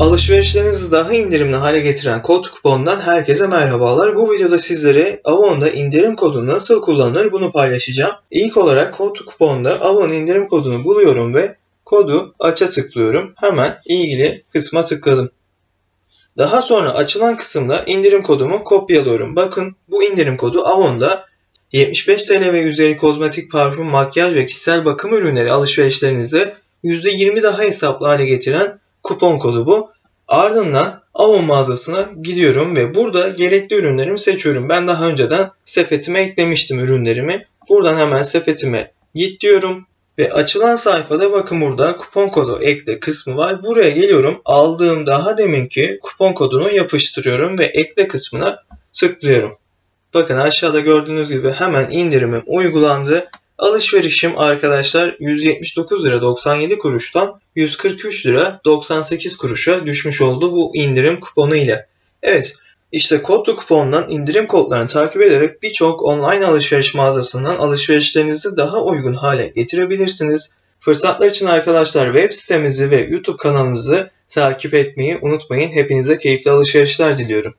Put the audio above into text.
Alışverişlerinizi daha indirimli hale getiren kod kuponundan herkese merhabalar. Bu videoda sizlere Avon'da indirim kodu nasıl kullanılır bunu paylaşacağım. İlk olarak kod kuponda Avon indirim kodunu buluyorum ve kodu aça tıklıyorum. Hemen ilgili kısma tıkladım. Daha sonra açılan kısımda indirim kodumu kopyalıyorum. Bakın bu indirim kodu Avon'da 75 TL ve üzeri kozmetik, parfüm, makyaj ve kişisel bakım ürünleri alışverişlerinizde %20 daha hesaplı hale getiren kupon kodu bu. Ardından Avon mağazasına gidiyorum ve burada gerekli ürünlerimi seçiyorum. Ben daha önceden sepetime eklemiştim ürünlerimi. Buradan hemen sepetime git diyorum. Ve açılan sayfada bakın burada kupon kodu ekle kısmı var. Buraya geliyorum. Aldığım daha deminki kupon kodunu yapıştırıyorum ve ekle kısmına tıklıyorum. Bakın aşağıda gördüğünüz gibi hemen indirimim uygulandı. Alışverişim arkadaşlar 179 lira 97 kuruştan 143 lira 98 kuruşa düşmüş oldu bu indirim kuponu ile. Evet işte kodlu kupondan indirim kodlarını takip ederek birçok online alışveriş mağazasından alışverişlerinizi daha uygun hale getirebilirsiniz. Fırsatlar için arkadaşlar web sitemizi ve YouTube kanalımızı takip etmeyi unutmayın. Hepinize keyifli alışverişler diliyorum.